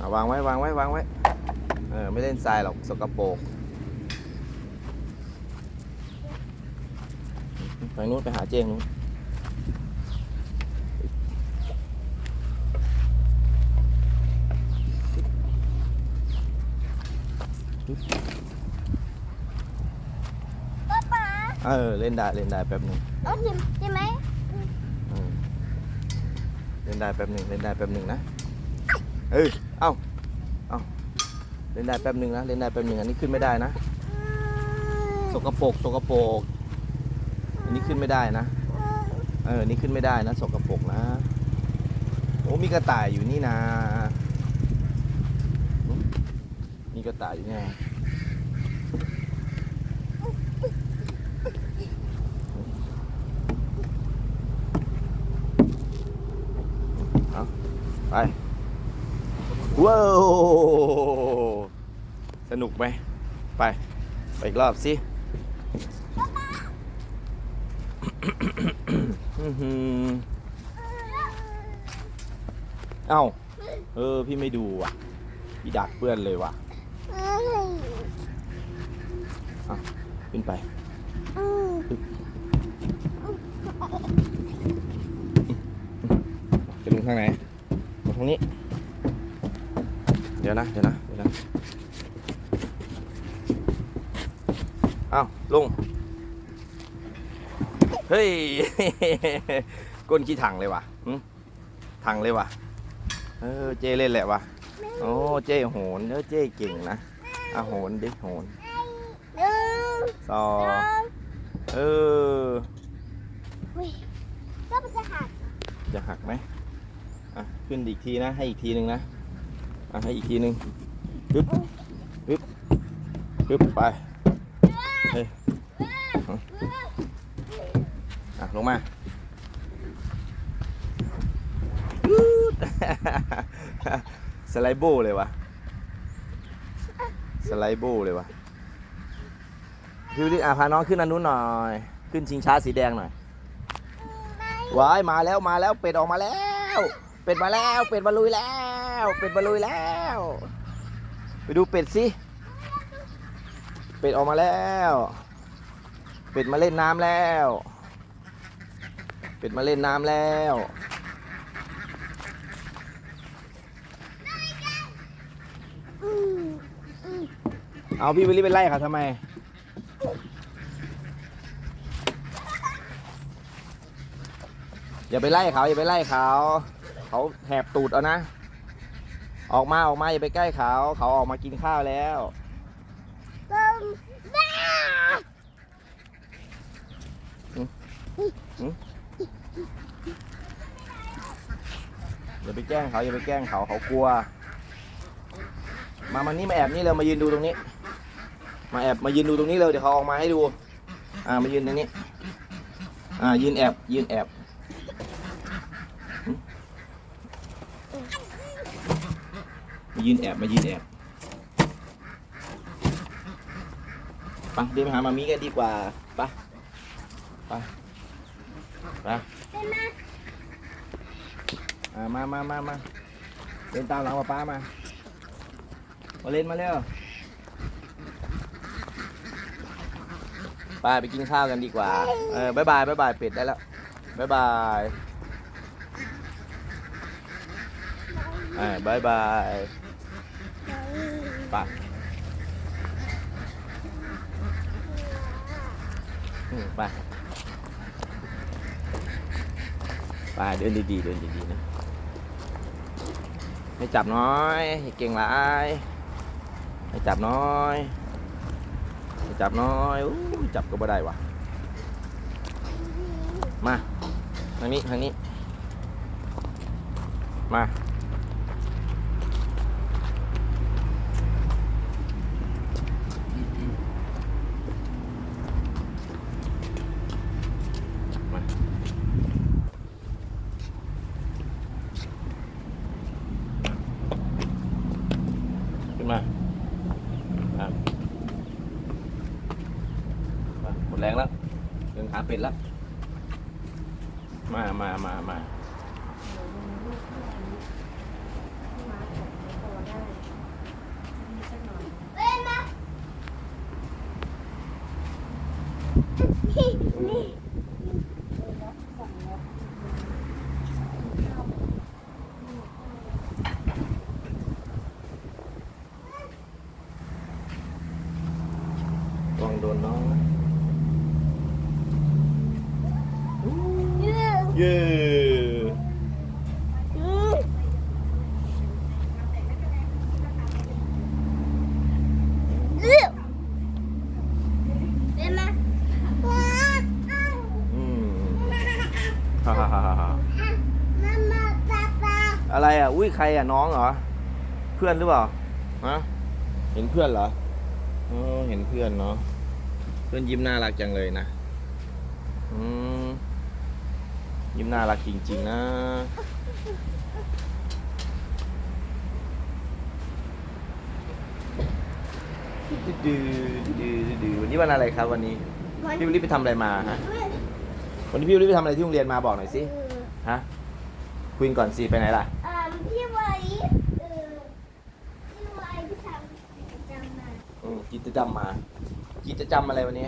อะวางไว้วางไว้วางไว้เออไม่เล่นทรายหรอกสกปรกไปนู้นไปหาเจงนู้นเออเล่นได้เล่นได้แป๊บหนึงรถหิมใช่ไหมเออเล่นได้แป๊บหนึ่งเล่นได้แป๊บหนึ่งนะ เออเอ้าเอ้าเล่นได้แป๊บหนึ่งนะเล่นได้แป๊บหนึ่งอันนี้ขึ้นไม่ได้นะสกปรกสกปรกอันนี้ขึ้นไม่ได้นะเออนี่ขึ้นไม่ได้นะสกปรกนะโอ้มีกระต่ายอยู่นี่นะมีกระต่ายอยู่เนี่ยไป ว้าวสนุกไหมไป ไปอีกรอบสิเอ้า เออ พี่ไม่ดูอะ พี่ดักเปื้อนเลยว่ะขึ้นไปจะลงทางไหนลงทางนี้ เดี๋ยวนะ เดี๋ยวนะ เดี๋ยวนะเอ้าลงเฮ้ย ก้นขี้ถังเลยว่ะหึถังเลยว่ะ เออ เจเล่นแหละว่ะ โอ้ เจโหนเออเจเก่งนะอะโหนดิโหนหนึ่งสอสองเอออุ้ยก็มันจะหัก จะหักไหมอะ ขึ้นอีกทีนะ ให้อีกทีหนึ่งนะ อะให้อีกทีหนึ่งปึ๊บปึ๊บปึ๊บไปเฮ้ยอะลงมาสไลด์โบเลยวะสไลด์โบเลยวะพี่วิลลี่อะพาน้องขึ้นอันนู้นหน่อย ขึ้นชิงช้าสีแดงหน่อยว้ายมาแล้วมาแล้วเป็ดออกมาแล้ว เป็ดมาแล้ว เป็ดมาลุยแล้ว เป็ดมาลุยแล้ว ไปดูเป็ดสิ เป็ดออกมาแล้ว เป็ดมาเล่นน้ำแล้ว เป็ดมาเล่นน้ำแล้วเอาพี่วิลลี่ไปไล่เขาทำไม อย่าไปไล่เขาอย่าไปไล่เขา เขาแหบตูดเอานะ ออกมาออกมาอย่าไปใกล้เขา เขาออกมากินข้าวแล้วลมบ้าอย่าไปแกล้งเขาอย่าไปแกล้งเขาเขากลัว มามันนี่มาแอบนี่เร็วมายืนดูตรงนี้ มาแอบมายืนดูตรงนี้เร็วเดี๋ยวเขาออกมาให้ดู อ่ามายืนตรงนี้ อ่ายืนแอบยืนแอบ มายืนแอบมายืนแอบไปเดินไปหามามีกันดีกว่าไปไปไปเป็นมาอ่ามามามามาเล่นตามหลังป้าป้ามามาเล่นมาเร็วไปไปกินข้าวกันดีกว่า เออบายบายบายบายเป็ดได้แล้วบายบายอ่าบายบาย ปอืมไปไปเดินดีๆเดินดีๆนะให้จับน้อยเก่งหลายให้จับน้อยให้จับน้อยอู้จับก็บ่ได้วะมาทางนี้ทางนี้ มา เป็ดละ มามามามาเฮ้มา เป็นไหมว้าวอืมฮ่าฮ่าฮ่าฮ่ามามาตาตาอะไรอะ อุ้ยใครอะน้องเหรอ เพื่อนหรือเปล่าฮะเห็นเพื่อนเหรออ๋อเห็นเพื่อนเนาะ เพื่อนยิ้มน่ารักจังเลยนะ อืม ยิ้มน่ารักจริง ๆ นะ ดื้อดื้อดื้อดื้อวันนี้วันอะไรครับวันนี้พี่วิลลี่ไปทำอะไรมาฮะ วันนี้พี่วิลลี่ไปทำอะไรที่โรงเรียนมาบอกหน่อยสิฮะคุยกันก่อนสิไปไหนล่ะอ่าพี่ไว้เออพี่ไว้พี่ทำกิจำมาอืมกิจกรรมมา กิจกรรมอะไรวันนี้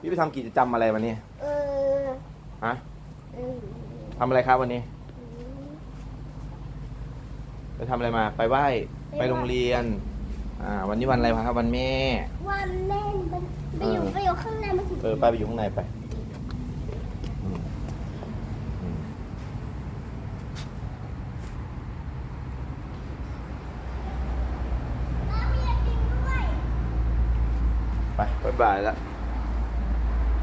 พี่ไปทำกิจกรรมอะไรวันนี้ เออฮะ ทำอะไรครับวันนี้ ไปทำอะไรมา ไปไหว้ไปโรงเรียน อ่า วันนี้วันอะไรวะครับวันแม่ วันเล่นมันไปอยู่เออไปอยู่ข้างในมันถึงเออไปไปอยู่ข้างในไปอืมอืมน้ำมีไอติมด้วย ไปบ๊ายบายแล้ว